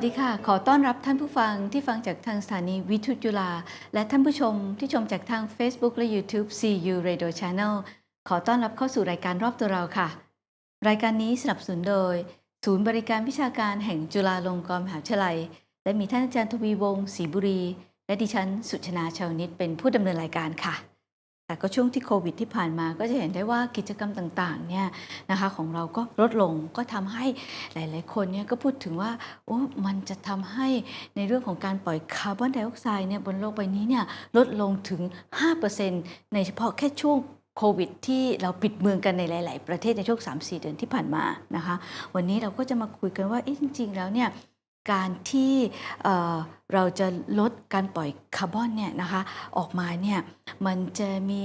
วัสดีค่ะ ขอต้อนรับท่านผู้ฟังที่ฟังจากทางสถานีวิทยุจุฬาและท่านผู้ชมที่ชมจากทาง Facebook และ YouTube CU Radio Channel ขอต้อนรับเข้าสู่รายการรอบตัวเราค่ะ รายการนี้สนับสนุนโดย ศูนย์บริการวิชาการแห่งจุฬาลงกรณ์มหาวิทยาลัย และมีท่านอาจารย์ทวีวงศ์ศรีบุรี และดิฉันสุชนาชาวนิตเป็นผู้ดำเนินรายการค่ะ แต่ก็ช่วงที่โควิดที่ผ่านมาก็จะเห็นได้ว่ากิจกรรมต่างๆเนี่ยนะคะของเราก็ลดลงก็ทำให้หลาย ๆ คนเนี่ยก็พูดถึงว่าโอ้มันจะทำให้ในเรื่องของการปล่อยคาร์บอนไดออกไซด์เนี่ยบนโลกใบนี้เนี่ยลดลงถึง 5%ในเฉพาะแค่ช่วงโควิดที่เราปิดเมืองกันในหลาย ๆ ประเทศในช่วง 3-4 เดือนที่ผ่านมานะคะ วันนี้เราก็จะมาคุยกันว่าจริง ๆ แล้วเนี่ยการที่ เอ่อเราจะลดการปล่อยคาร์บอนเนี่ยนะคะออกมาเนี่ยมันจะมี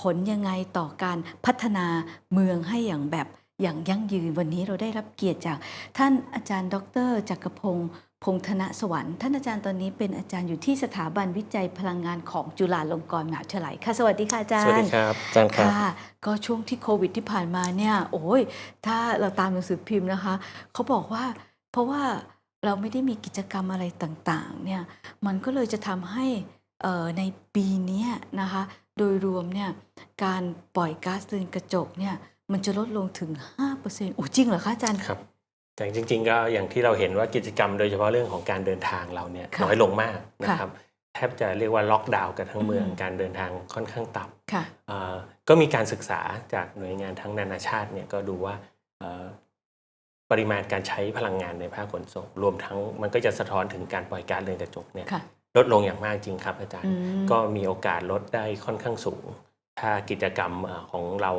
ผลยังไงต่อการพัฒนาเมืองให้อย่างแบบอย่างยั่งยืนวันนี้เราได้รับเกียรติจาก ท่านอาจารย์ ดรจักรพงศ์พงธนสวรรค์ท่านอาจารย์ตอนนี้เป็นอาจารย์อยู่ที่สถาบันวิจัยพลังงานของจุฬาลงกรณ์มหาวิทยาลัยค่ะสวัสดีค่ะอาจารย์สวัสดีครับอาจารย์ครับค่ะก็ช่วงที่โควิดที่ผ่านมาเนี่ยโอ้ยถ้าเราตามหนังสือพิมพ์นะคะเขาบอกว่า เพราะว่า เราไม่ได้มีกิจกรรมอะไรต่างๆเนี่ยมันก็เลยจะทำให้เอ่อในปีเนี้ยนะคะโดยรวมเนี่ยการปล่อยก๊าซเรือนกระจกเนี่ยมันจะลดลงถึง 5%โอ้จริงเหรอคะอาจารย์ครับแต่จริง ๆ ก็อย่างที่เราเห็นว่ากิจกรรมโดยเฉพาะเรื่องของการเดินทางเราเนี่ยค่ะน้อยลงมากนะค่ะครับแทบจะเรียกว่าล็อกดาวน์กันทั้งเมืองอืมการเดินทางค่อนข้างต่ำค่ะเอ่อก็มีการศึกษาจากหน่วยงานทั้งนานาชาติเนี่ยก็ดูว่าเอ่อ ปริมาณการใช้พลังงานในภาคขนส่ง รวมทั้งมันก็จะสะท้อนถึงการปล่อยก๊าซเรือนกระจกเนี่ยค่ะลดลงอย่างมากจริงครับอาจารย์อืมก็มีโอกาสลดได้ค่อนข้างสูง ถ้ากิจกรรมเอ่อของเรา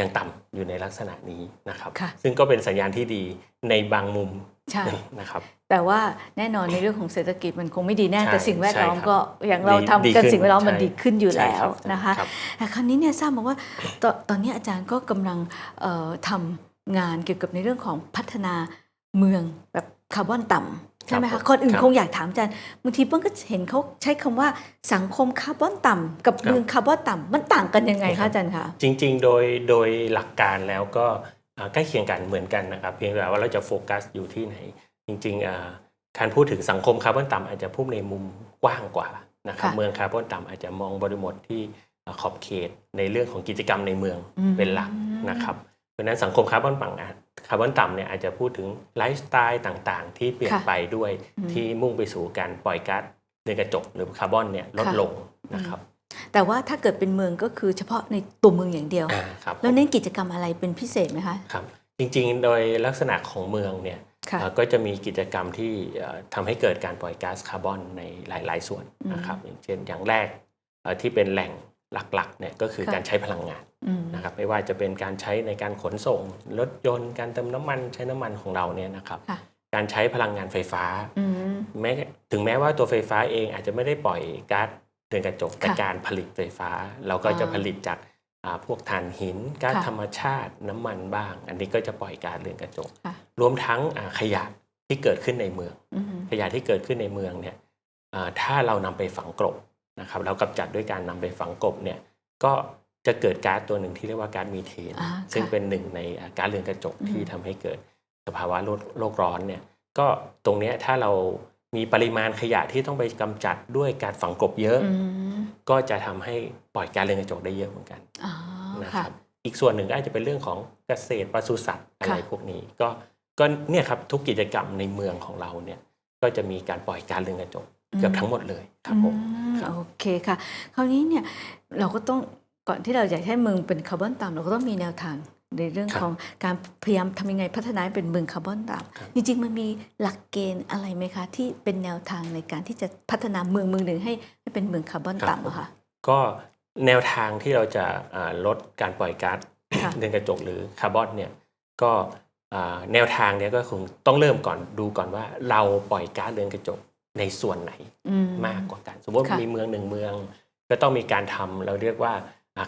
ยังต่ำอยู่ในลักษณะนี้นะครับค่ะซึ่งก็เป็นสัญญาณที่ดีในบางมุมใช่นะครับ แต่ว่าแน่นอนในเรื่องของเศรษฐกิจมันคงไม่ดีแน่ใช่แต่สิ่งแวดล้อมใช่ครับก็อย่างเราดีทำดีกันขึ้นสิ่งแวดล้อมมันใช่ดีขึ้นอยู่ใช่แล้วรับนะคะรับแต่คราวนี้เนี่ยทราบมาว่าตอนตอนนี้อาจารย์ก็กำลังเอ่อทำ งานเกี่ยวกับในเรื่องของพัฒนาเมืองแบบคาร์บอนต่ำใช่ไหมครัคะบคนอื่นครับคงอยากถามอาจารย์บางทีเปิ้ลก็เห็นเขาใช้คำว่าสังคมคาร์บอนต่ำกับครับเมืองคาร์บอนต่ำมันต่างกันยังไงครัคะบอาจารย์คะจริง ๆ โดยโดยหลักการแล้วก็อ่าใกล้เคียงกันเหมือนกันนะครับเพียงแต่ว่าเราจะโฟกัสอยู่ที่ไหน จริงๆอ่าการพูดถึงสังคมคาร์บอนต่ำอาจจะพูดในมุมกว้างกว่านะครับค่ะเมืองคาร์บอนต่ำอาจจะมองบริบทที่อ่าขอบเขตในเรื่องของกิจกรรมในเมืองอืมเป็นหลักนะครับ เพราะฉะนั้นสังคมคาร์บอนต่ำอะคาร์บอนต่ำเนี่ยอาจจะพูดถึงไลฟ์สไตล์ต่างๆ ที่เปลี่ยนค่ะไปด้วยอืมที่มุ่งไปสู่การปล่อยก๊าซเรือนกระจกหรือคาร์บอนเนี่ยลดค่ะลงนะครับแต่ว่าถ้าเกิดเป็นเมืองก็คือเฉพาะในตัวเมืองอย่างเดียวอ่าครับแล้วเน้นกิจกรรมอะไรเป็นพิเศษไหมคะครับจริงๆ โดยลักษณะของเมืองเนี่ยค่ะเอ่อก็จะมีกิจกรรมที่เอ่อทำให้เกิดการปล่อยก๊าซคาร์บอนในหลาย ๆ ส่วนอืมนะครับอย่างเช่นอย่างแรกเอ่อที่เป็นแหล่ง หลักๆเนี่ยก็คือค่ะการใช้พลังงานอืมนะครับไม่ว่าจะเป็นการใช้ในการขนส่งรถยนต์ การเติมน้ำมันใช้น้ำมันของเราเนี่ยนะครับค่ะการใช้พลังงานไฟฟ้าอืมแม้ถึงแม้ว่าตัวไฟฟ้าเองอาจจะไม่ได้ปล่อยก๊าซเรือนกระจกแต่ค่ะการผลิตไฟฟ้า เราก็จะอ่าผลิตจากอ่าพวกถ่านหินก๊าซค่ะธรรมชาติน้ำมันบ้าง อันนี้ก็จะปล่อยก๊าซเรือนกระจกค่ะรวมทั้งอ่าขยะที่เกิดขึ้นในเมืองอืมขยะที่เกิดขึ้นในเมืองเนี่ยอ่าถ้าเรานำไปฝังกลบ นะครับเรากำจัดด้วยการนำไปฝังกลบเนี่ยก็จะเกิดก๊าซตัวหนึ่งที่เรียกว่าก๊าซมีเทนอ่าซึ่งค่ะเป็นหนึ่งในอ่าก๊าซเรือนกระจกอืมที่ทำให้เกิดสภาวะโลกโลกร้อนเนี่ยก็ตรงเนี้ยถ้าเรามีปริมาณขยะที่ต้องไปกำจัดด้วยการฝังกลบเยอะอืมก็จะทำให้ปล่อยก๊าซเรือนกระจกได้เยอะเหมือนกันอ๋อนะคค่ะรับอีกส่วนหนึ่งก็อาจจะเป็นเรื่องของเกษตรปศุสัตว์อะไรค่ะพวกนี้ ก็ก็เนี่ยครับทุกกิจกรรมในเมืองของเราเนี่ยก็จะมีการปล่อยก๊าซเรือนกระจก เกือบทั้งหมดเลยครับผมอืมครับโอเคค่ะ คราวนี้เนี่ยเราก็ต้องก่อนที่เราอยากให้เมืองเป็นคาร์บอนต่ำเราก็ต้องมีแนวทางในเรื่องครับของการพยายามทำยังไงพัฒนาให้เป็นเมืองคาร์บอนต่ครับำจริงๆมันมีหลักเกณฑ์อะไรไหมคะ ที่เป็นแนวทางในการที่จะพัฒนาเมืองเมืองหนึ่งให้ให้เป็นเมืองคาร์บอนต่ำอะค่ะก็แนวทางที่เราจะอ่าลดการปล่อยก๊าซค่ะเรือนกระจกหรือคาร์บอนเนี่ยก็อ่าแนวทางเนี่ยก็คงต้องเริ่มก่อนดูก่อนว่าเราปล่อยก๊าซเรือนกระจก ในส่วนไหนอืมากกว่ากัน สมมติค่ะมีเมืองหนึ่งเมือง ก็ต้องมีการทำเราเรียกว่า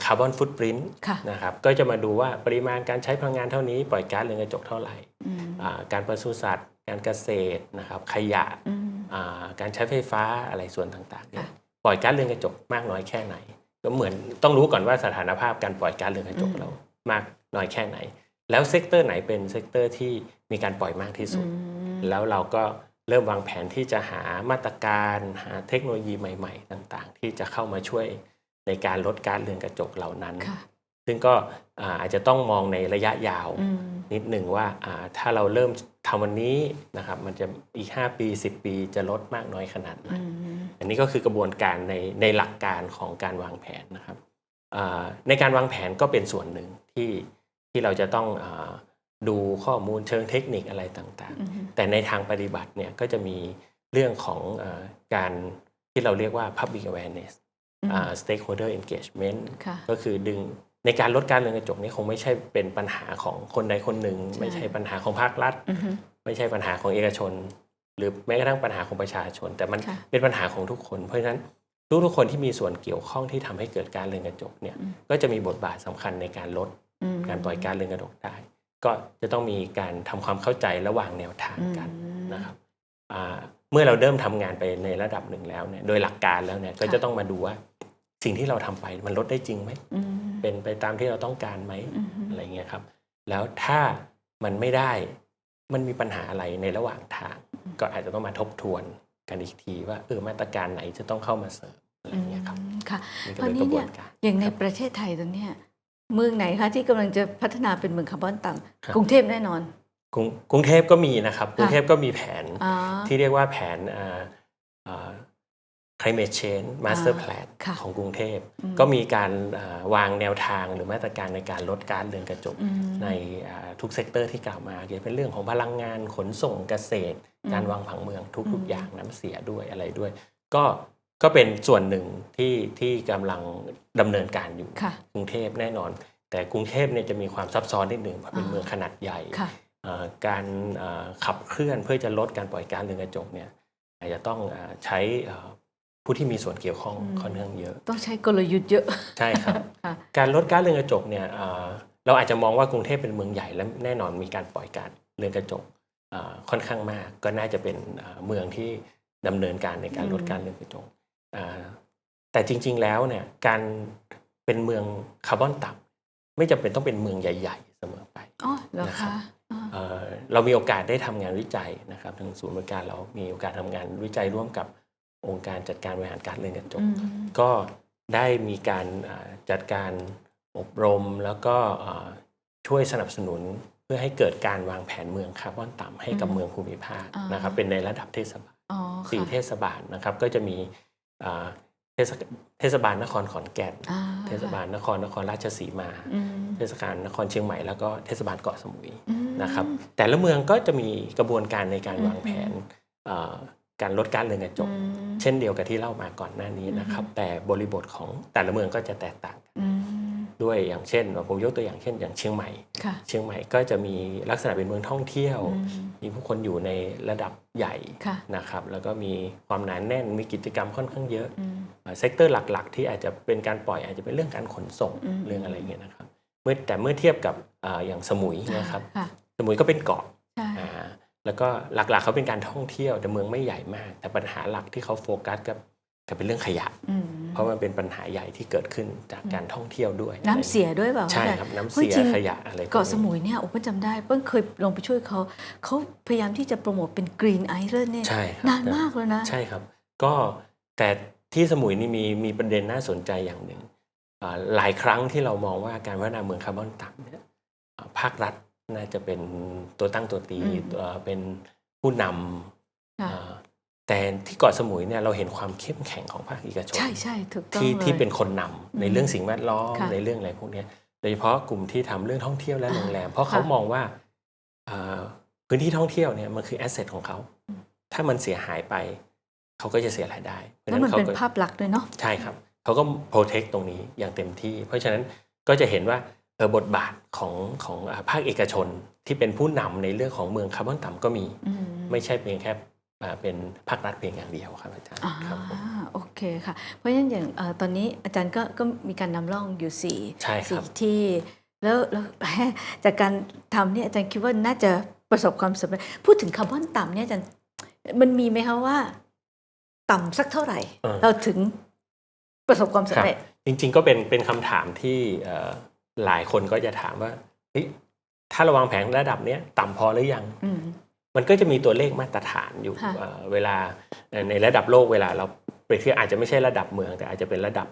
คาร์บอนฟุตปรินต์ค่ะนะครับก็จะมาดูว่าปริมาณการใช้พลังงานเท่านี้ ปล่อยก๊าซเรือนกระจกเท่าไหร่อืมอ่าการปศุสัตว์ การเกษตรนะครับขยะอืมอ่าการใช้ไฟฟ้าอะไรส่วนต่างๆเนี่ยค่ะปล่อยก๊าซเรือนกระจกมากน้อยแค่ไหน ก็เหมือนต้องรู้ก่อนว่าสถานภาพการปล่อยก๊าซเรือนกระจกอืมเรามากน้อยแค่ไหน แล้วเซกเตอร์ไหนเป็นเซกเตอร์ที่มีการปล่อยมากที่สุดอืมแล้วเราก็ เริ่มวางแผนที่จะหามาตรการหาเทคโนโลยีใหม่ ๆ ต่างๆ ที่จะเข้ามาช่วยในการลดการเรือนกระจกเหล่านั้นค่ะซึ่งก็อ่าอาจจะต้องมองในระยะยาวอืมนิดหนึ่งว่าอ่าถ้าเราเริ่มทำวันนี้นะครับมันจะอีก 5 ปี 10 ปีจะลดมากน้อยขนาดไหนอืมอันนี้ก็คือกระบวนการในในหลักการของการวางแผนนะครับอ่าในการวางแผนก็เป็นส่วนหนึ่งที่ที่เราจะต้องอา ดูข้อมูลเชิงเทคนิคอะไรต่างอืมๆแต่ในทางปฏิบัติเนี่ยก็จะมีเรื่องของอาการที่เราเรียกว่า public awareness อืมอ่า stakeholder engagement ค่ะก็คือดึงในการลดการเรือนกระจกนี่คงไม่ใช่เป็นปัญหาของคนใดคนหนึ่งใช่ไม่ใช่ปัญหาของภาครัฐอืมไม่ใช่ปัญหาของเอกชน หรือแม้กระทั่งปัญหาของประชาชน แต่มันค่ะเป็นปัญหาของทุกคน เพราะฉะนั้นทุกทุกๆคนที่มีส่วนเกี่ยวข้องที่ทำให้เกิดการเรือนกระจกเนี่ยอืมก็จะมีบทบาทสำคัญในการลดอืมการปล่อยการเรือนกระจกได้ ก็จะต้องมีการทำความเข้าใจระหว่างแนวทางอืมกันนะครับอ่าเมื่อเราเริ่มทำงานไปในระดับหนึ่งแล้วเนี่ยโดยหลักการแล้วเนี่ยก็จะต้องมาดูว่าสิ่งที่เราทำไปมันลดได้จริงไหมอืมเป็นไปตามที่เราต้องการไหมอืมอะไรเงี้ยครับ แล้วถ้ามันไม่ได้มันมีปัญหาอะไรในระหว่างทาง ก็อาจจะต้องมาทบทวนกันอีกทีว่าเออมาตรการไหนจะต้องเข้ามาเสริมอะไรเงี้ยครับอืมค่ะนี่ก็คราวเป็นนี้กระบเนี่วยนการอย่างในครับประเทศไทยตอนเนี้ย เมืองไหนคะที่กำลังจะพัฒนาเป็นเมืองคาร์บอนต่ครับำกรุงเทพแน่นอนกรุงกรุงเทพก็มีนะครับกรุงเทพก็มีแผนอ๋อที่เรียกว่าแผนอ่าอ่า climate change master อ่า plan ค่ะของกรุงเทพอืม ก็มีการอ่าวางแนวทางหรือมาตรการในการลดก๊าซเรือนกระจก อืม ในอ่าทุกเซกเตอร์ที่กล่าวมาเกี่ยวกับเป็นเรื่องของพลังงานขนส่งเกษตร อืมการวางผังเมืองทุกอืม ๆอย่างน้ำเสียด้วยอะไรด้วย ก็ ก็เป็นส่วนหนึ่งที่ที่กำลังดำเนินการอยู่ค่ะ กรุงเทพแน่นอน แต่กรุงเทพเนี่ยจะมีความซับซ้อนนิดหนึ่งเพราะเป็นอ่าเมืองขนาดใหญ่ค่ะอ่าการอ่าขับเคลื่อนเพื่อจะลดการปล่อยก๊าซเรือนกระจกเนี่ยอาจจะต้องอาใช้อ่าผู้ที่มีส่วนเกี่ยวข้องอืม ค่อนข้างเยอะ ต้องใช้กลยุทธ์เยอะ ใช่ครับ ค่ะ การลดก๊าซเรือนกระจกเนี่ยอ่าเราอาจจะมองว่ากรุงเทพเป็นเมืองใหญ่และแน่นอนมีการปล่อยก๊าซเรือนกระจกอ่าค่อนข้างมาก ก็น่าจะเป็นอ่าเมืองที่ดำเนินการในการลดอืมก๊าซเรือนกระจกอ่า แต่จริง ๆ แล้วเนี่ยการเป็นเมืองคาร์บอนต่ำไม่จำเป็นต้องเป็นเมืองใหญ่ ๆ เสมอไปอ๋อเหรอนะครัคะบอ๋อเอ่อเรามีโอกาสได้ทำงานวิจัยนะครับทางศูนย์บริการเรามีโอกาสทำงานวิจัยร่วมกับองค์การจัดการบริหารการเรือนกระจกอืมก็ได้มีการอ่าจัดการอบรมแล้วก็อ่าช่วยสนับสนุนเพื่อให้เกิดการวางแผนเมืองคาร์บอนต่ำให้กับอืมเมืองภูมิภาคอ่านนะครับเป็นในระดับเทศบาลอ๋อสี่ค่ะเทศบาลนะครับก็จะมีอ่า เทศเทศบาลนครขอนแก่นอ่าเทศบาลนครนครราชสีมาอืมเทศบาลนครเชียงใหม่แล้วก็เทศบาลเกาะสมุยอืมนะครับ แต่ละเมืองก็จะมีกระบวนการในการอืมวางแผนเอ่อการลดก๊าซเรือนกระจกอืมเช่นเดียวกับที่เล่ามาก่อนหน้านี้นะครับ แต่บริบทของแต่ละเมืองก็จะแตกต่างกันอืม ด้วยอย่างเช่นผมยกตัวอย่างเช่น อย่างเชียงใหม่ค่ะเชียงใหม่ก็จะมีลักษณะเป็นเมืองท่องเที่ยวอืมมีผู้คนอยู่ในระดับใหญ่ค่ะนะครับแล้วก็มีความหนาแน่นมีกิจกรรมค่อนข้างเยอะอืมเซกเตอร์หลัก ๆ ที่อาจจะเป็นการปล่อยอาจจะเป็นเรื่องการขนส่งอืมเรื่องอะไรอย่างเงี้ยนะครับเมื่อแต่เมื่อเทียบกับอ่าอย่างสมุยนะครับค่ะสมุยก็เป็นเกาะใช่อ่าแล้วก็หลักๆเขาเป็นการท่องเที่ยวแต่เมืองไม่ใหญ่มาก แต่ปัญหาหลักที่เขาโฟกัสกับกับเป็นเรื่องขยะอืม เพราะมันเป็นปัญหาใหญ่ที่เกิดขึ้นจากการท่องเที่ยวด้วย น้ำเสียด้วยเปล่าใช่อาจาย์ครับน้ำเฮ้ยเสียจริงขยะอะไรพวเกาะนี้สมุยเนี่ยโอ้เพิ่งจำได้เพิ่งเคยลงไปช่วยเขาเขาพยายามที่จะโปรโมทเป็นกรีนไอเ d เนี่ยใช่ครับนานมากแล้วนะ ใช่ครับ ก็แต่ที่สมุยนี่มีมีประเด็นน่าสนใจอย่างหนึ่งอ่าหลายครั้งที่เรามองว่าการพัฒนาเมืองคาร์บอนต่ำเนี่ยอ่าภาครัฐน่าจะเป็นตัวตั้งตัวตีอืมตัวเป็นผู้นำค่ะอ่า แต่ที่เกาะสมุยเนี่ยเราเห็นความเข้มแข็งของภาคเอกชนใช่ใช่ถูกต้องที่เลยที่เป็นคนนำในอืมเรื่องสิ่งแวดล้อมค่ะในเรื่องอะไรพวกเนี้ยโดยเฉพาะกลุ่มที่ทำเรื่องท่องเที่ยวและอ่าโรงแรม เพราะเขาค่ะมองว่าอ่าพื้นที่ท่องเที่ยวเนี่ยมันคือแอสเซทของเขาอืมถ้ามันเสียหายไป เขาก็จะเสียรายได้เพราะฉะแล้วมันเขาเป็นก็ภาพลักษณ์ด้วยเนาะใช่ครับเขาก็โปรเทคตรงนี้อย่างเต็มที่ เพราะฉะนั้นก็จะเห็นว่าเออบทบาทของของอ่าภาคเอกชนที่เป็นผู้นำในเรื่องของเมืองคาร์บอนต่ำก็มีอืมไม่ใช่เพียงแค่อ่า เป็นภาครัฐเพียงอย่างเดียวครับอาจารย์อ่าครับผมโอเคค่ะ เพราะฉะนั้นอย่างเอ่อตอนนี้อาจารย์ก็ก็มีการนำร่องอยู่สี่ใช่คสี่รับที่แล้วแล้วจากการทำเนี่ยอาจารย์คิดว่าน่าจะประสบความสำเร็จพูดถึงคาร์บอนต่ำเนี่ยอาจารย์มันมีไหมคะว่า ต่ำสักเท่าไหร่เออเราถึงประสบความสำเร็จ จริง ๆ ก็เป็นเป็นคำถามที่เอ่อหลายคนก็จะถามว่าเฮ้ยถ้าเราวางแผนระดับเนี้ยต่ำพอหรือยังอื มมันก็จะมีตัวเลขมาตรฐานอยู่ค่ะเอ่อเวลาในระดับโลกเวลาเราเปรียบเทียบอาจจะไม่ใช่ระดับเมือง แต่อาจจะเป็นระดับ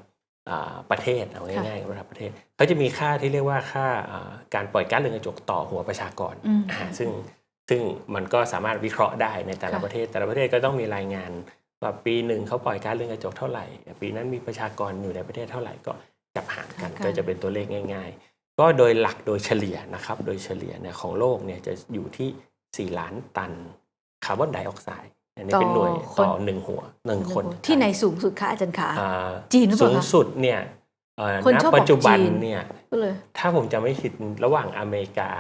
อ่าประเทศเอาง่ายๆระดับประเทศเขาจะมีค่าที่เรียกว่าค่าอ่าการปล่อยก๊าซเรือนกระจกต่อหัวประชากรอืม อ่าซึ่งซึ่งมันก็สามารถวิเคราะห์ได้ในแต่ละค่ะ ประเทศ แต่ละประเทศก็ต้องมีรายงานว่าปีหนึ่งเขาปล่อยก๊าซเรือนกระจกเท่าไหร่ ปีนั้นมีประชากรอยู่ในประเทศเท่าไหร่ก็จับหารกันค่ะก็จะเป็นตัวเลขง่าย ๆ ก็โดยหลักโดยเฉลี่ยนะครับโดยเฉลี่ยเนี่ยของโลกเนี่ยจะอยู่ที่ 4 ล้านตันคาร์บอนไดออกไซด์อันนี้เป็นหน่วยต่อคนต่อหนึ่งหัวหนึ่งคน ที่ไหนสูงสุดคะอาจารย์ขาอ่าจีนหรือเปสูล่างคะสุดเนี่ยเอ่อคนณชอบบอกปัจจุบันจีนเนี่ยก็เลยถ้าผมจำไม่ผิดระหว่างอเมริกา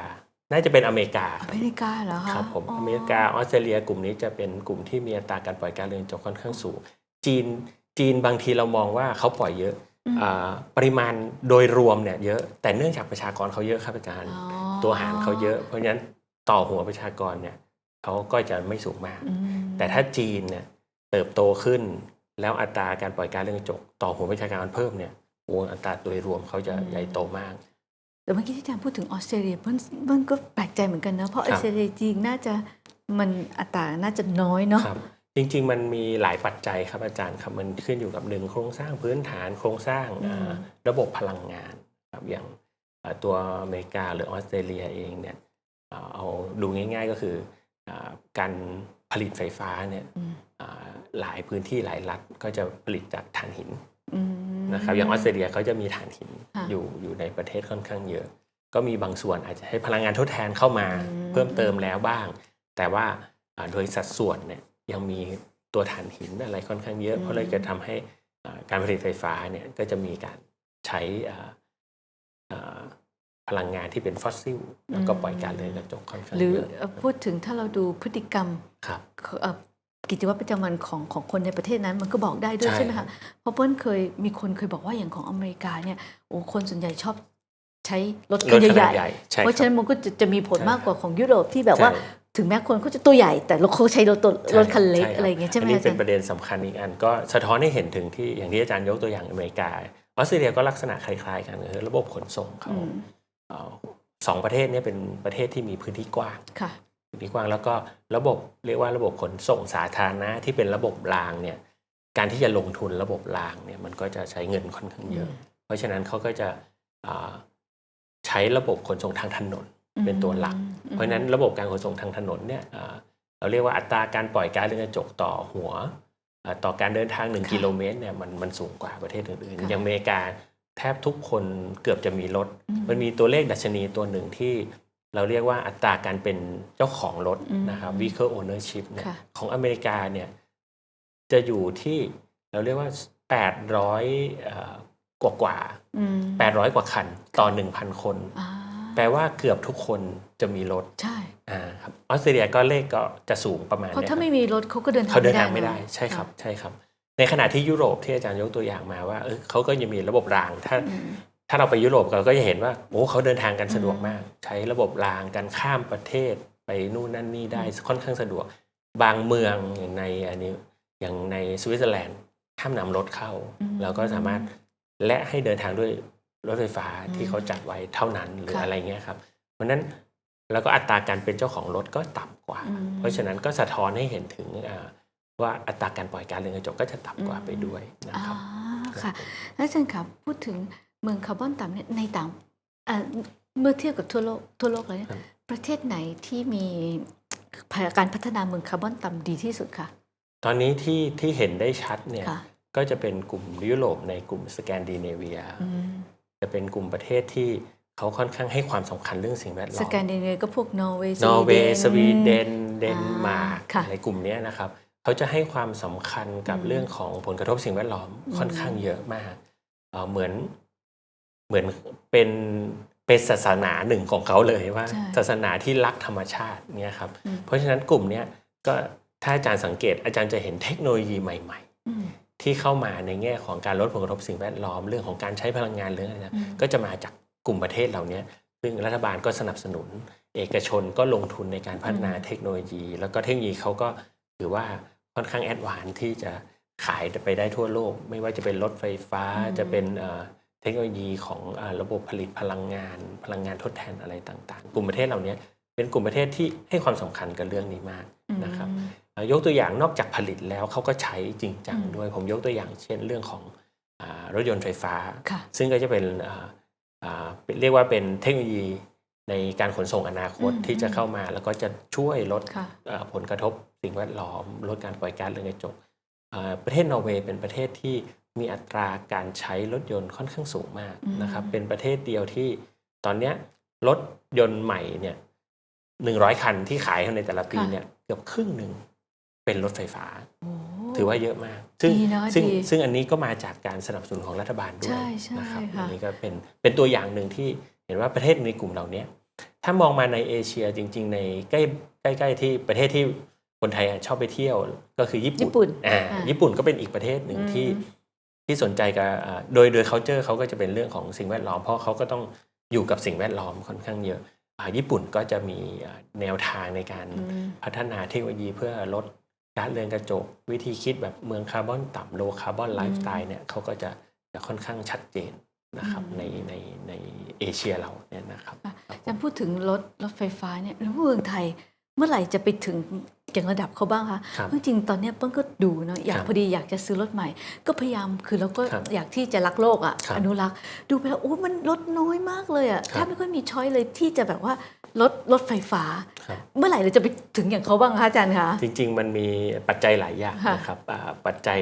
น่าจะเป็นอเมริกาคอรับเมริกาเหรอคะครับผมอเมริกาออสเตรเลียกลุ่มนี้จะเป็นกลุ่มที่มีอัตราการปล่อยก๊าซเรือนกระจกค่อนข้างสูง จีนจีนบางทีเรามองว่าเขาปล่อยเยอะอืมอ่าปริมาณโดยรวมเนี่ยเยอะแต่เนื่องจากประชากรเขาเยอะครับอาจารย์อ๋อตัวหารเขาเยอะ เพราะฉะนั้น ต่อหัวประชากรเนี่ยเขาก็จะไม่สูงมากอืมแต่ถ้าจีนเนี่ยเติบโตขึ้น แล้วอัตราการปล่อยก๊าซเรือนกระจก ต่อหัวประชากรเพิ่มเนี่ยโอ้อัตราโดยรวมเขาจะใหญ่โตมาก แต่เมื่อกี้ที่อาจารย์พูดถึงออสเตรเลียมันมันก็แปลกใจเหมือนกันนะเพราะคอรัอบสเตรเลียจริงน่าจะมันอัตราน่าจะน้อยเนาะครับจริง ๆ มันมีหลายปัจจัยครับอาจารย์ครับมันขึ้นอยู่กับหนึ่งโครงสร้างพื้นฐานโครงสร้างอืมอ่าระบบพลังงานครับอย่างอ่าตัวอเมริกาหรือออสเตรเลียเองเนี่ยอ่า เอาดูง่ายๆก็คืออาการผลิตไฟฟ้าเนี่ยอืมอ่าหลายพื้นที่หลายรัฐก็จะผลิตจากถ่านหินอืมนะครับอย่างออสเตรเลียเขาจะมีถ่านหินค่ะอยู่อยู่ในประเทศค่อนข้างเยอะ ก็มีบางส่วนอาจจะให้พลังงานทดแทนเข้ามาอืมเพิ่มเติมแล้วบ้าง แต่ว่าอ่าโดยสัดส่วนเนี่ยยังมีตัวถ่านหินอะไรค่อนข้างเยอะ เพราะเลยจะทำให้อ่าการผลิตไฟฟ้าเนี่ยก็จะมีการใช้อ่าอ่า พลังงานที่เป็นฟอสซิลแล้วก็ปล่อยการเรือนกระจกค่อนข้างหรือเยอะเอ่อพูดถึงถ้าเราดูพฤติกรรมครับเอ่อกิจวัตรประจำวันของของคนในประเทศนั้นมันก็บอกได้ด้วยใช่ใช่ไหมคะเพราะเปิ้ลเคยมีคนเคยบอกว่าอย่างของอเมริกาเนี่ยโอ้คนส่วนใหญ่ชอบใช้รถรคัถนขนาใหดญ่ใหญ่ใช่ๆเพราะฉะนั้นมันก็จะจะมีผลใช่มากกว่าของยุโรปที่แบบว่าใช่ถึงแม้คนเขาจะตัวใหญ่แต่รถเขาใช้รถตัวใช่รถคันเล็กใช่อะไรอย่างเงี้ยใช่ไหมอันนี้อาเป็จานรประย์เด็นสำคัญอีกอันก็สะท้อนให้เห็นถึงที่อย่างที่อาจารย์ยกตัวอย่างอเมริกาออสเตรเลียก็ลักษณะคล้ายๆกันคือระบบขนส่งเขาอืมเอ่อ สองประเทศเนี้เป็นประเทศที่มีพื้นที่กว้างค่ะพื้นที่กว้างแล้วก็ระบบเรียกว่าระบบขนส่งสาธารณะที่เป็นระบบรางเนี่ยการที่จะลงทุนระบบรางเนี่ยมันก็จะใช้เงินค่อนข้างเยอะ เพราะฉะนั้นเขาก็จะอ่าใช้ระบบขนส่งทางถนนเป็นตัวหลักอืมเพราะฉะนั้นระบบการขนส่งทางถนนเนี่ยอ่าเราเรียกว่าอัตราการปล่อยก๊าซเรือนกระจกต่อหัวอ่าต่อการเดินทาง1กิโลเมตรเนี่ยมันมันสูงกว่าประเทศอื่นๆอย่างอเมริกา แทบทุกคนเกือบจะมีรถอืมันมีตัวเลขดัชนีตัวหนึ่งที่เราเรียกว่าอัตราการเป็นเจ้าของรถอืมนะครับ vehicle ownership เนี่ยค่ะของอเมริกาเนี่ยจะอยู่ที่เราเรียกว่า 800เอ่อกว่ากว่าอืม800 กว่าคันต่อ 1,000 คนอ่าแปลว่าเกือบทุกคนจะมีรถ ใช่อ่าครับออสเตรเลียก็เลขก็จะสูงประมาณเพราะเนี้ยถ้าครับไม่มีรถเขาก็เดินทางเขาเดินทางะไม่ได้ ใช่ครับ ใช่ครับ ในขณะที่ยุโรปที่อาจารย์ยกตัวอย่างมาว่าเออเขาก็ยังมีระบบรางถ้าอืมถ้าเราไปยุโรปเราก็จะเห็นว่าโอ้เขาเดินทางกันสะดวกอืมมาก ใช้ระบบรางการข้ามประเทศไปนู่นนั่นนี่ได้ค่อนข้างสะดวก บางเมืองอย่างในอันนี้อย่างในสวิตเซอร์แลนด์ห้ามนำรถเข้าอืมเราก็สามารถและให้เดินทางด้วยรถไฟฟ้าอืมที่เขาจัดไว้เท่านั้นหรือค่ะอะไรเงี้ยครับ เพราะฉะนั้นแล้วก็อัตราการเป็นเจ้าของรถก็ต่ำกว่าอืมเพราะฉะนั้นก็สะท้อนให้เห็นถึงอ่า ว่าอัตราการปล่อยก๊าซเรือนกระจกก็จะต่ำกว่าไปด้วยนะอ่าครับค่ะแล้วอาจารย์ครับพูดถึงเมืองคาร์บอนต่ำเนี่ยในต่างอ่าเมื่อเทียบกับทั่วโลกทั่วโลกเลยเนี่ยครับประเทศไหนที่มีการพัฒนาเมืองคาร์บอนต่ำดีที่สุดคะตอนนี้ที่ที่เห็นได้ชัดเนี่ยค่ะก็จะเป็นกลุ่มยุโรปในกลุ่มสแกนดิเนเวียอืมจะเป็นกลุ่มประเทศที่เขาค่อนข้างให้ความสำคัญเรื่องสิ่งแวดล้สอมแกนดิเนเวียก็พวกนอร์เวย์นอร์เวย์สวีเดนเดนอ่ามาร์กค่ะอะไรกลุ่มเนี้ยนะครับ เขาจะให้ความสำคัญกับอืมเรื่องของผลกระทบสิ่งแวดล้อมอืมค่อนข้างเยอะมากเอ่อเหมือนเหมือนเป็นเป็นศาสนาหนึ่งของเขาเลยว่าใช่ศาสนาที่รักธรรมชาติเนี่ยครับอืมเพราะฉะนั้นกลุ่มเนี้ยก็ถ้าอาจารย์สังเกตอาจารย์จะเห็นเทคโนโลยีใหม่ๆอืมที่เข้ามาในแง่ของการลดผลกระทบสิ่งแวดล้อมเรื่องของการใช้พลังงานเรื่องอะไรนะอืมก็จะมาจากกลุ่มประเทศเหล่านี้ซึ่งรัฐบาลก็สนับสนุน เอกชนก็ลงทุนในการพัฒนาเทคโนโลยี แล้วก็เทคโนโลยีเขาก็ถือว่า ค่อนข้างแอดวานซ์ที่จะขายไปได้ทั่วโลก ไม่ว่าจะเป็นรถไฟฟ้าอืมจะเป็นเอ่อเทคโนโลยีของเอ่อระบบผลิตพลังงาน พลังงานทดแทนอะไรต่างๆ กลุ่มประเทศเหล่านี้เป็นกลุ่มประเทศที่ให้ความสำคัญกับเรื่องนี้มากอืมนะครับเอ่อยกตัวอย่างนอกจากผลิตแล้วเขาก็ใช้จริงจังอืมด้วย ผมยกตัวอย่างเช่นเรื่องของอารถยนต์ไฟฟ้าค่ะซึ่งก็จะเป็นอ่าอ่าเรียกว่าเป็นเทคโนโลยี ในการขนส่งอนาคตอืมที่จะเข้ามาแล้วก็จะช่วยลดค่ะเอ่อผลกระทบสิ่งแวดล้อม ลดการปล่อยก๊าซเรือนกระจกอ่าประเทศนอร์เวย์เป็นประเทศที่มีอัตราการใช้รถยนต์ค่อนข้างสูงมากอืมนะครับ เป็นประเทศเดียวที่ตอนเนี้ยรถยนต์ใหม่เนี่ยหนึ่งร้อยคันที่ขายในแต่ละปีเนี่ยเกือบครึ่งหนึ่งเป็นรถไฟฟ้าโอ้ถือว่าเยอะมาก ซึ่งดีนะซึ่งดีซึ่งอันนี้ก็มาจากการสนับสนุนของรัฐบาลด้วใช่ยใช่นะครับค่ะอันนี้ก็เป็นเป็นตัวอย่างหนึ่งที่ เห็นว่าประเทศในกลุ่มเหล่านี้ถ้ามองมาในเอเชียจริง ๆ ในใกล้ใกล้ๆที่ประเทศที่คนไทยชอบไปเที่ยวก็คือญี่ปุ่นญี่ปุ่นอ่าอ่าญี่ปุ่นก็เป็นอีกประเทศหนึ่งอืมที่ที่สนใจกับอ่าโดยโดย culture เขาก็จะเป็นเรื่องของสิ่งแวดล้อม เพราะเขาก็ต้องอยู่กับสิ่งแวดล้อมค่อนข้างเยอะอ่าญี่ปุ่นก็จะมีอ่าแนวทางในการอืมพัฒนาเทคโนโลยีเพื่อลดก๊าซเรือนกระจก วิธีคิดแบบเมืองคาร์บอนต่ำโลคาร์บอนไลฟ์สไตล์เนี่ยเขาก็จะจะค่อนข้างชัดเจน นะครับอืมในในในเอเชียเราเนี่ยนะครับอาจารย์พูดถึงรถรถไฟฟ้าเนี่ยแล้วเมืองไทยเมื่อไหร่จะไปถึงอย่างระดับเขาบ้างคะครับจริงๆตอนเนี้ยเปิ้ลก็ดูเนาะอยากครับพอดีอยากจะซื้อรถใหม่ ก็พยายามคือเราก็ครับอยากที่จะรักโลกอะครับอนุรักษ์ดูไปแล้วโอ้มันลดน้อยมากเลยอะคแทรับบไม่ค่อยมีช้อยเลยที่จะแบบว่ารถรถไฟฟ้าครับเมื่อไหร่เราจะไปถึงอย่างเขาบ้างคะอาจารย์คะจริง ๆ มันมีปัจจัยหลายอย่างค่ะนะครับอ่าปัจจัย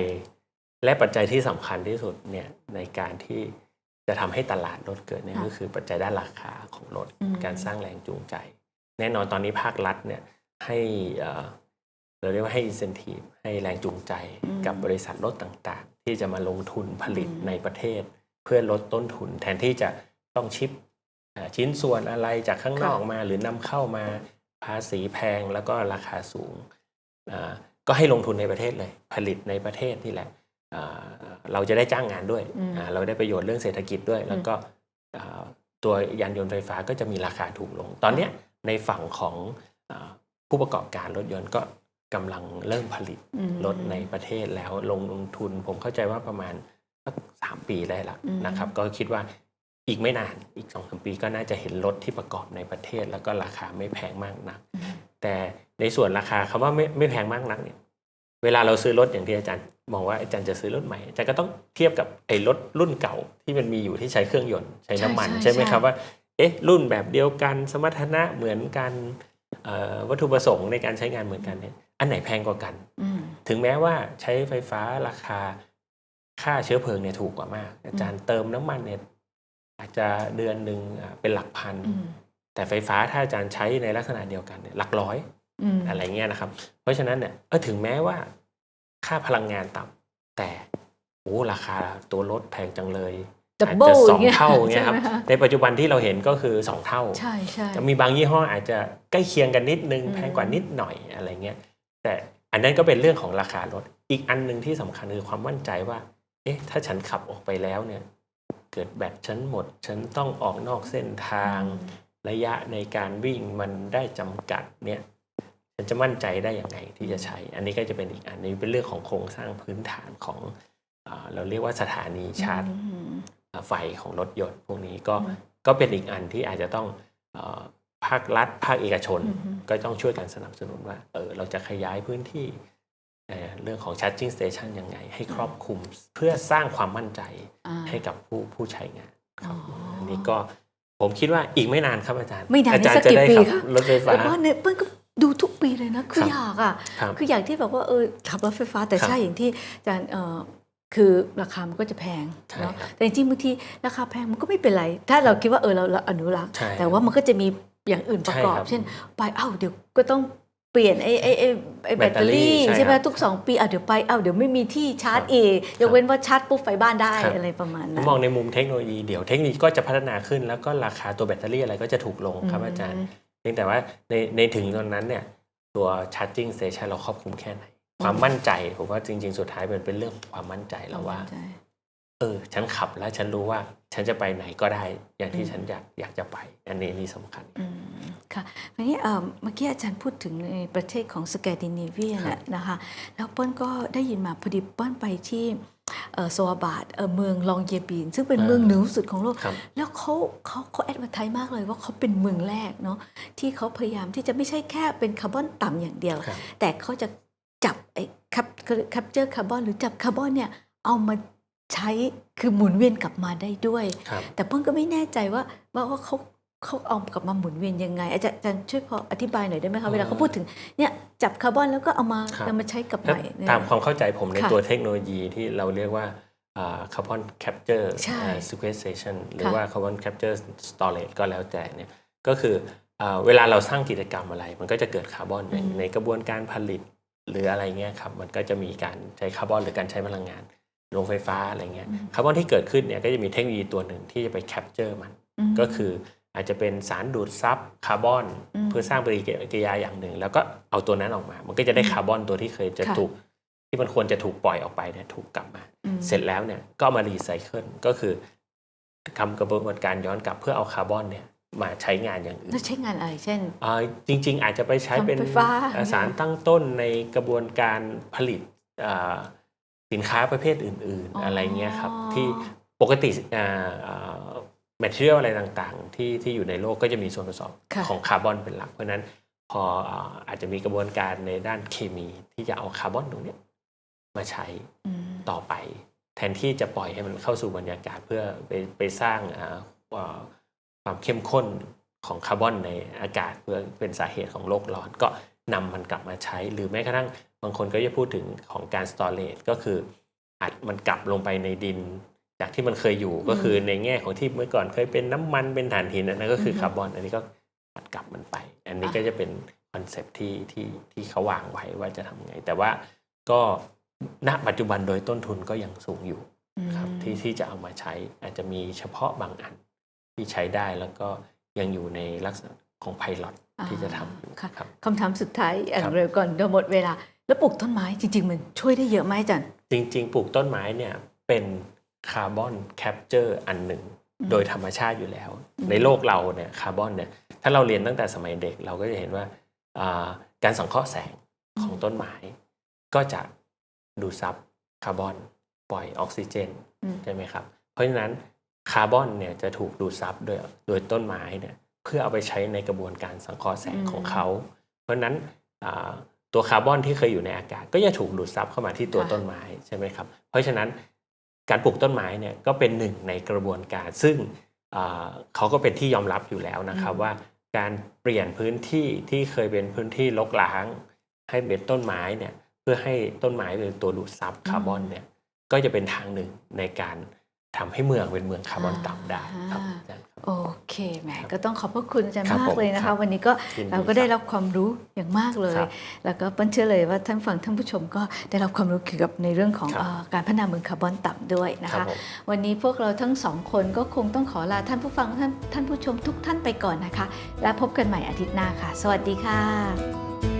และปัจจัยที่สำคัญที่สุดเนี่ยในการที่ จะทำให้ตลาดรถเกิดเนี่ยก็คือปัจจัยด้านราคาของรถอืมการสร้างแรงจูงใจ แน่นอนตอนนี้ภาครัฐเนี่ยให้เอ่อเราเรียกว่าให้ incentive ให้แรงจูงใจกับบริษัทรถต่างๆ ที่จะมาลงทุนผลิตในประเทศ เพื่อลดต้นทุน แทนที่จะต้องชิปเอ่อชิ้นส่วนอะไรจากข้างนอกมาหรือนำเข้ามาภาษีแพงแล้วก็ราคาสูงอ่าก็ให้ลงทุนในประเทศเลย ผลิตในประเทศนี่แหละอ่า เราจะได้จ้างงานด้วยอืมอ่าเราได้ประโยชน์เรื่องเศรษฐกิจด้วย แล้วก็อ่าตัวยานยนต์ไฟฟ้าก็จะมีราคาถูกลง ตอนเนี้ยในฝั่งของอาผู้ประกอบการรถยนต์ก็กำลังเริ่มผลิตอืมรถในประเทศแล้วลงลงทุน ผมเข้าใจว่าประมาณสักสามปีได้ละอืมนะครับ ก็คิดว่าอีกไม่นานอีกสองสามปีก็น่าจะเห็นรถที่ประกอบในประเทศ แล้วก็ราคาไม่แพงมากนักอืมแต่ในส่วนราคาคำว่าไม่ไม่แพงมากนักเนี่ย เวลาเราซื้อรถอย่างที่อาจารย์ มองว่าอาจารย์จะซื้อรถใหม่อาจารย์ก็ต้องเทียบกับไอ้รถรุ่นเก่าที่มันมีอยู่ที่ใช้เครื่องยนต์ใช้น้ำมันใช่ใช่ใช่ไหมใช่ครับว่าเอ๊ะรุ่นแบบเดียวกันสมรรถนะเหมือนกันเอ่อวัตถุประสงค์ในการใช้งานเหมือนกันเนี่ยอันไหนแพงกว่ากันอืมถึงแม้ว่าใช้ไฟฟ้าราคาค่าเชื้อเพลิงเนี่ยถูกกว่ามาก อาจารย์เติมน้ำมันเนี่ยอาจจะเดือนหนึ่งอ่าเป็นหลักพันอืมแต่ไฟฟ้าถ้าอาจารย์ใช้ในลักษณะเดียวกันเนี่ยหลักร้อยอืมอะไรเงี้ยนะครับ เพราะฉะนั้นเนี่ยเออถึงแม้ว่า ค่าพลังงานต่ำแต่โอ้ราคาตัวรถแพงจังเลยดับอาจเบิจะลสองเท่าเงี้ยครับใช่ไหมะในปัจจุบันที่เราเห็นก็คือสองเท่าใช่ใช่จะมีบางยี่ห้ออาจจะใกล้เคียงกันนิดนึงอืมแพงกว่านิดหน่อยอะไรเงี้ยแต่อันนั้นก็เป็นเรื่องของราคารถ อีกอันหนึ่งที่สำคัญคือความมั่นใจว่า เอ๊ะ ถ้าฉันขับออกไปแล้วเนี่ย เกิดแบตฉันหมด ฉันต้องออกนอกเส้นทาง ระยะในการวิ่งมันได้จำกัดเนี่ย ฉันจะมั่นใจได้อย่างไงที่จะใช้ อันนี้ก็จะเป็นอีกอันนี้เป็นเรื่องของโครงสร้างพื้นฐานของอ่าเราเรียกว่าสถานีชาร์จอืมอ่าไฟของรถยนต์พวกนี้ก็อืมก็เป็นอีกอันที่อาจจะต้องเออภาครัฐ ภาคเอกชนอืมก็ต้องช่วยกันสนับสนุนว่าเออเราจะขยายพื้นที่เอ่อเรื่องของ charging station ยังไง ให้ครอบคลุมเพื่อสร้างความมั่นใจอ่าให้กับผู้ผู้ใช้งานครับอ๋ออัอันนี้ก็ผมคิดว่าอีกไม่นานครับอาจารย์ ไม่นานอาจารนี่สัย์กจะกี่ได้ปีขับคะรถไฟฟ้าแต่ว่าเนี่ยเปิ้ลก็ดูทุก ปีเลยนะ คือครับอยากอะครับคืออยากที่แบบว่าเออขับรถไฟฟ้าแต่ครับใช่อย่างที่อาจารย์เออคือราคามันก็จะแพงใช่เนาะครับแต่จริงๆบางทีราคาแพงมันก็ไม่เป็นไร ถ้าเราคิดว่าเออเราเราอนุรักษ์ใช่แต่ว่ามันก็จะมีอย่างอื่นประกอบใช่ครับเช่นไปเอ้าเดี๋ยวก็ต้องเปลี่ยนไอ้ไอ้ไอ้ไอ้แบตเตอรี่แบตเตอรี่ใช่ใช่ไหมครับทุกสองปีเอ้าเดี๋ยวไปเอ้าเดี๋ยวไม่มีที่ชาร์จครับเองยครักบเว้นว่าชาร์จปุ๊บไฟบ้านได้ครับอะไรประมาณผมนั้นมองในมุมเทคโนโลยีเดี๋ยวเทคโนโลยีก็จะพัฒนาขึ้น แล้วก็ราคาตัวแบตเตอรี่อะไรก็จะถูกลงครับอาจารย์เพียงแต่ว่าในในถึงตอนนั้นเนี่ย ตัว charging station เราครอบคลุมแค่ไหน ความมั่นใจผมว่าจริง ๆ สุดท้ายมันเป็นเรื่องของความมั่นใจแล้วว่าใช่เออ ฉันขับแล้วฉันรู้ว่าฉันจะไปไหนก็ได้อย่างที่อืมฉันอยากอยากจะไป อันนี้นี่สำคัญอืมค่ะทีนี้เอ่อเมื่อกี้อาจารย์พูดถึงในประเทศของสแกนดิเนเวียครันะบนะคะ แล้วเปิ้ลก็ได้ยินมาพอดีเปิ้ลไปที่เอ่อ โซอาบาดเอ่อเมืองลองเยบีน ซึ่งเป็นอ่าเมืองเหนือสุดของโลกครับแล้วเขาเขาเขาแอดว r t ไทมากเลยว่าเขาเป็นเมืองแรกเนาะที่เขาพยายามที่จะไม่ใช่แค่เป็นคาร์บอนต่ำอย่างเดียวครับแต่เขาจะจับไอ้คับคับเจอร์คาร์บอนหรือจับคาร์บอนเนี่ยเอามาใช้คือหมุนเวียนกลับมาได้ด้วยครับแต่เพิ่งก็ไม่แน่ใจว่าว่าว่าเขา เขาเอากลับมาหมุนเวียนยังไง อาจารย์อาจารย์ช่วยพออธิบายหน่อยได้ไหมคะเวลาเขาพูดถึงเนี่ยจับคาร์บอนแล้วก็เอามาครับเอามาใช้กับใหถ้าม่เนี่ย ตามความเข้าใจผมในค่ะตัวเทคโนโลยีที่เราเรียกว่าคาร์บอนแคปเจอร์ใช่ sequestration หรือค่ะว่าคาร์บอนแคปเจอร์สตอเรจก็แล้วแต่เนี่ยก็คืออ่าเวลาเราสร้างกิจกรรมอะไร มันก็จะเกิดคาร์บอนในในกระบวนการผลิต หรืออะไรเงี้ยครับมันก็จะมีการใช้คาร์บอนหรือการใช้พลังงานโรงไฟฟ้าอะไรเงี้ยคาร์บอนที่เกิดขึ้นเนี่ยก็จะมีเทคโนโลยีตัวหนึ่งที่จะไปแคปเจอร์มันมก็คือ อาจจะเป็นสารดูดซับคาร์บอนอืมเพื่อสร้างปฏิกิริยาอย่างหนึ่ง แล้วก็เอาตัวนั้นออกมา มันก็จะได้คาร์บอนตัวที่เคยจะค่ะถูกที่มันควรจะถูกปล่อยออกไปเนี่ยถูกกลับมาอืมเสร็จแล้วเนี่ยก็เอามารีไซเคิลก็คือทำกระบวนการย้อนกลับเพื่อเอาคาร์บอนเนี่ยมาใช้งานอย่างอื่นแล้วใช้งานอะไรเช่นอ่าจริง ๆ อาจจะไปใช้เป็นทำไฟฟ้าอ่าสารตั้งต้นในกระบวนการผลิตอ่าสินค้าประเภทอื่นอ๋ออๆอะไรเงี้ยครับที่ปกติ แมทเทียลอะไรต่างๆ ที่ที่อยู่ในโลกก็จะมีส่วนผสมค่ะของคาร์บอนเป็นหลัก เพราะฉะนั้นพออ่าอาจจะมีกระบวนการในด้านเคมีที่จะเอาคาร์บอนตรงเนี้ยมาใช้อืมต่อไป แทนที่จะปล่อยให้มันเข้าสู่บรรยากาศเพื่อไปไปสร้างอ่าอ่าความเข้มข้นของคาร์บอนในอากาศเพื่อเป็นสาเหตุของโลกร้อน ก็นำมันกลับมาใช้ หรือแม้กระทั่งบางคนก็จะพูดถึงของการสตอเรจก็คืออัดมันกลับลงไปในดิน จากที่มันเคยอยู่ก็คือในแง่ของที่เมื่อก่อนเคยเป็นน้ำมันเป็นถ่านหินอันนั้นก็คือคาร์บอน อันนี้ก็อัดกลับมันไป อันนี้ก็จะเป็นคอนเซปต์ที่ที่ที่เขาวางไว้ว่าจะทำไง แต่ว่าก็ณปัจจุบันโดยต้นทุนก็ยังสูงอยู่ครับอืมที่ที่จะเอามาใช้อาจจะมีเฉพาะบางอันที่ใช้ได้แล้วก็ยังอยู่ในลักษณะของไพลอตที่จะทำอยู่ค่ะครับคำถามสุดท้ายอย่าครังบเร็วก่อนเดี๋ยวหมดเวลา แล้วปลูกต้นไม้จริง ๆ มันช่วยได้เยอะไหมอาจารย์จริง ๆ ปลูกต้นไม้เนี่ยเป็น คาร์บอนแคปเจอร์อันหนึ่งอืมโดยธรรมชาติอยู่แล้วอืมในโลกเราเนี่ยคาร์บอนเนี่ยถ้าเราเรียนตั้งแต่สมัยเด็กเราก็จะเห็นว่าอ่าการสังเคราะห์แสงของต้นไม้ ก็จะดูดซับคาร์บอนปล่อยออกซิเจนอืมใช่ไหมครับ เพราะฉะนั้นคาร์บอนเนี่ยจะถูกดูดซับโดยโดยต้นไม้เนี่ยเพื่อเอาไปใช้ในกระบวนการสังเคราะห์แสงอืมของเขา เพราะฉะนั้นอ่าตัวคาร์บอนที่เคยอยู่ในอากาศ ก็จะถูกดูดซับเข้ามาที่ตัวต้นไม้ใช่ไหมครับ เพราะฉะนั้น การปลูกต้นไม้เนี่ยก็เป็นหนึ่งในกระบวนการ ซึ่งอ่าเขาก็เป็นที่ยอมรับอยู่แล้วนะครับอืมว่าการเปลี่ยนพื้นที่ที่เคยเป็นพื้นที่รกร้าง ให้เป็นต้นไม้เนี่ยเพื่อให้ต้นไม้เป็นตัวดูดซับคาร์บอนเนี่ยก็จะเป็นทางหนึ่งในการ ทำให้เมืองเป็นเมืองคาร์บอนต่ำได้ครับอาจารย์ครับโอเคแหมก็ต้องขอบพระคุณอาจารย์ครับมากผมเลยนะครัคะบวันนี้ก็ยินดีเราก็ได้ครับรับความรู้อย่างมากเลยครับแล้วก็เปิ้ลเชื่อเลยว่าท่านฟังท่านผู้ชมก็ได้รับความรู้เกี่ยวกับในเรื่องของครับเอ่อการพัฒนาเมืองคาร์บอนต่ำด้วยนะครัคะบผมวันนี้พวกเราทั้งสองคนก็คงต้องขอลาท่านผู้ฟังท่านท่านผู้ชมทุกท่านไปก่อนนะคะ และพบกันใหม่อาทิตย์หน้าค่ะ สวัสดีค่ะ